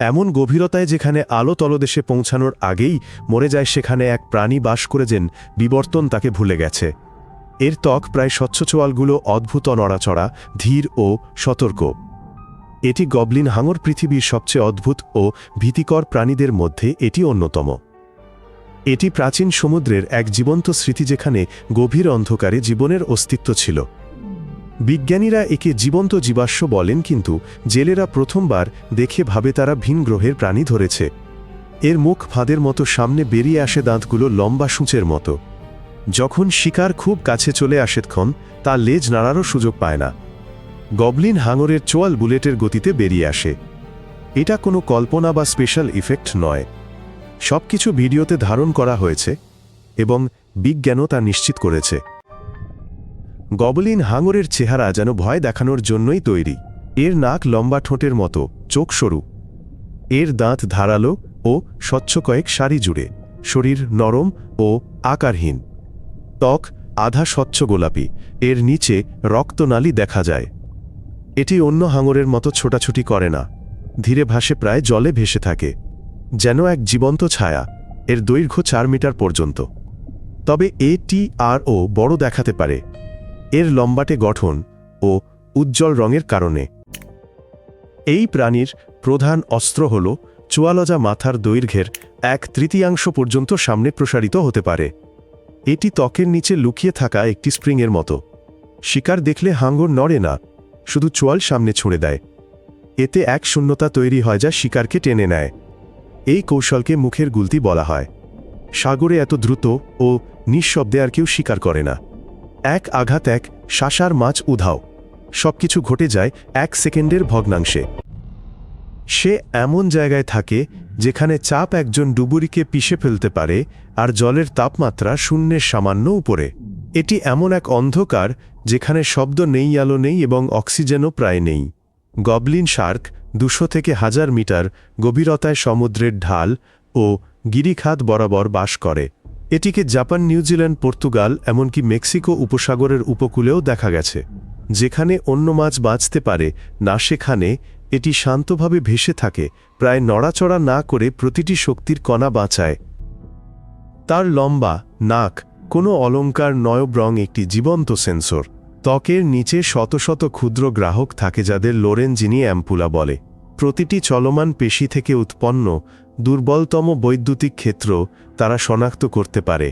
এমন গভীরতায় যেখানে আলো তলদেশে পৌঁছানোর আগেই মরে যায় সেখানে এক প্রাণী বাস করে যেন বিবর্তন তাকে ভুলে গেছে। এর ত্বক প্রায় স্বচ্ছ চোয়ালগুলো অদ্ভুত নড়াচড়া, ধীর ও সতর্ক। এটি গবলিন হাঙর পৃথিবীর সবচেয়ে অদ্ভুত ও ভীতিকর প্রাণীদের মধ্যে এটি অন্যতম। এটি প্রাচীন সমুদ্রের এক জীবন্ত স্মৃতি যেখানে গভীর অন্ধকারে জীবনের অস্তিত্ব ছিল। বিজ্ঞানীরা একে জীবন্ত জীবাশ্ম বলেন কিন্তু জেলেরা প্রথমবার দেখে ভাবে তারা ভিন গ্রহের প্রাণী ধরেছে। এর মুখ ফাঁদের মতো সামনে বেরিয়ে আসে দাঁতগুলো লম্বা সূচের মতো। যখন শিকার খুব কাছে চলে আসেক্ষণ তা লেজ নাড়ারও সুযোগ পায় না। গবলিন হাঙরের চোয়াল বুলেটের গতিতে বেরিয়ে আসে। এটা কোনো কল্পনা বা স্পেশাল ইফেক্ট নয়। সবকিছু ভিডিওতে ধারণ করা হয়েছে এবং বিজ্ঞানও তা নিশ্চিত করেছে। গবলিন হাঙরের চেহারা যেন ভয় দেখানোর জন্যই তৈরি। এর নাক লম্বা ঠোঁটের মতো, চোখ সরু। এর দাঁত ধারালো ও স্বচ্ছ কয়েক সারি জুড়ে। শরীর নরম ও আকারহীন। ত্বক আধা স্বচ্ছ গোলাপি। এর নিচে রক্তনালী দেখা যায়। এটি অন্য হাঙরের মতো ছোটাছুটি করে না। ধীরে ভাসে প্রায় জলে ভেসে থাকে। যেন এক জীবন্ত ছায়া, এর দৈর্ঘ্য চার মিটার পর্যন্ত। তবে এটি আর ও বড় দেখাতে পারে। এর লম্বাটে গঠন ও উজ্জ্বল রঙের কারণে। এই প্রাণীর প্রধান অস্ত্র হল চুয়ালজা মাথার দৈর্ঘ্যের এক তৃতীয়াংশ পর্যন্ত সামনে প্রসারিত হতে পারে। এটি ত্বকের নিচে লুকিয়ে থাকা একটি স্প্রিংয়ের মতো। শিকার দেখলে হাঙ্গর নড়ে না, শুধু চোয়াল সামনে ছুঁড়ে দেয়। এতে এক শূন্যতা তৈরি হয় যা শিকারকে টেনে নেয়। এই কৌশলকে মুখের গুলতি বলা হয়। সাগরে এত দ্রুত ও নিঃশব্দে আর কেউ শিকার করে না। এক আঘাত এক শাসার মাছ উধাও। সবকিছু ঘটে যায় এক সেকেন্ডের ভগ্নাংশে। সে এমন জায়গায় থাকে যেখানে চাপ একজন ডুবুরিকে পিষে ফেলতে পারে আর জলের তাপমাত্রা শূন্যের সামান্য উপরে। এটি এমন এক অন্ধকার যেখানে শব্দ নেই, আলো নেই এবং অক্সিজেনও প্রায় নেই। গবলিন শার্ক দুশো থেকে হাজার মিটার গভীরতায় সমুদ্রের ঢাল ও গিরিখাত বরাবর বাস করে। এটিকে জাপান নিউজিল্যান্ড পর্তুগাল, এমনকি মেক্সিকো উপসাগরের উপকূলেও দেখা গেছে। যেখানে অন্য মাছ বাঁচতে পারে, না সেখানে, এটি শান্তভাবে ভেসে থাকে, প্রায় নড়াচড়া না করে প্রতিটি শক্তির কণা বাঁচায়। তার লম্বা, নাক, কোনো অলঙ্কার নয়ব রং একটি জীবন্ত সেন্সর। ত্বকের নিচে শত শত ক্ষুদ্র গ্রাহক থাকে যাদের লোরেনজিনি অ্যাম্পুলা বলে। প্রতিটি চলমান পেশি থেকে উৎপন্ন দুর্বলতম বৈদ্যুতিক ক্ষেত্র তারা শনাক্ত করতে পারে।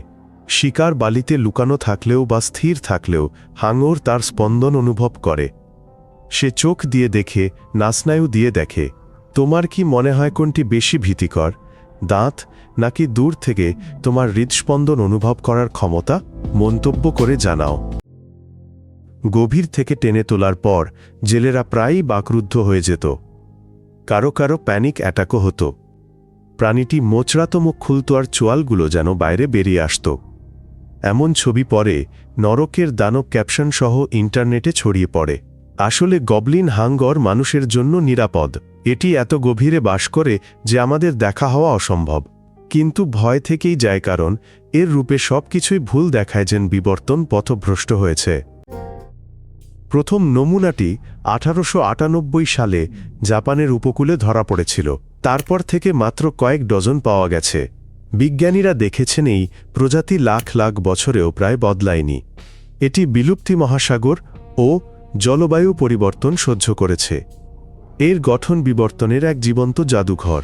শিকার বালিতে লুকানো থাকলেও বা স্থির থাকলেও হাঙর তার স্পন্দন অনুভব করে। সে চোখ দিয়ে দেখে, নাসনায়ু দিয়ে দেখে, তোমার কি মনে হয় কোনটি বেশি ভীতিকর, দাঁত, নাকি দূর থেকে তোমার হৃদস্পন্দন অনুভব করার ক্ষমতা? মন্তব্য করে জানাও। গভীর থেকে টেনে তোলার পর জেলেরা প্রায়ই বাকরুদ্ধ হয়ে যেত। কারও কারও প্যানিক অ্যাটাকও হতো। প্রাণীটি মোচড়াতম খুলত আর চোয়ালগুলো যেন বাইরে বেরিয়ে আসত। এমন ছবি পরে নরকের দানব ক্যাপশন সহ ইন্টারনেটে ছড়িয়ে পড়ে। আসলে গবলিন হাঙ্গর মানুষের জন্য নিরাপদ। এটি এত গভীরে বাস করে যে আমাদের দেখা হওয়া অসম্ভব। কিন্তু ভয় থেকেই যায় কারণ এর রূপে সবকিছুই ভুল দেখায় যেন বিবর্তন পথভ্রষ্ট হয়েছে। প্রথম নমুনাটি আঠারোশো আটানব্বই সালে জাপানের উপকূলে ধরা পড়েছিল। তারপর থেকে মাত্র কয়েক ডজন পাওয়া গেছে। বিজ্ঞানীরা দেখেছেন এই প্রজাতি লাখ লাখ বছরেও প্রায় বদলায়নি। এটি বিলুপ্তি মহাসাগর ও জলবায়ু পরিবর্তন সহ্য করেছে। এর গঠন বিবর্তনের এক জীবন্ত জাদুঘর।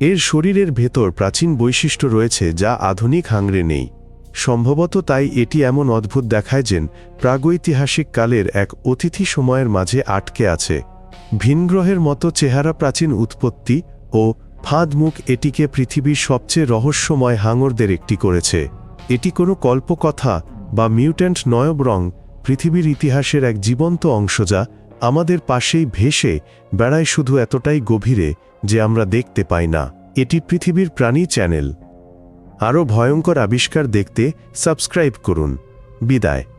এর শরীরের ভেতর প্রাচীন বৈশিষ্ট্য রয়েছে যা আধুনিক হাংরে নেই। সম্ভবত তাই এটি এমন অদ্ভুত দেখায় যেন প্রাগৈতিহাসিক কালের এক অতিথি সময়ের মাঝে আটকে আছে। ভিনগ্রহের মতো চেহারা প্রাচীন উৎপত্তি ও ফাঁদমুখ এটিকে পৃথিবীর সবচেয়ে রহস্যময় হাঙরদের একটি করেছে। এটি কোনো কল্পকথা বা মিউট্যান্ট নয়ব রং পৃথিবীর ইতিহাসের এক জীবন্ত অংশ যা আমাদের পাশেই ভেসে বেড়ায় শুধু এতটাই গভীরে যে আমরা দেখতে পাই না। এটি পৃথিবীর প্রাণী চ্যানেল। আরও ভয়ঙ্কর আবিষ্কার দেখতে সাবস্ক্রাইব করুন। বিদায়।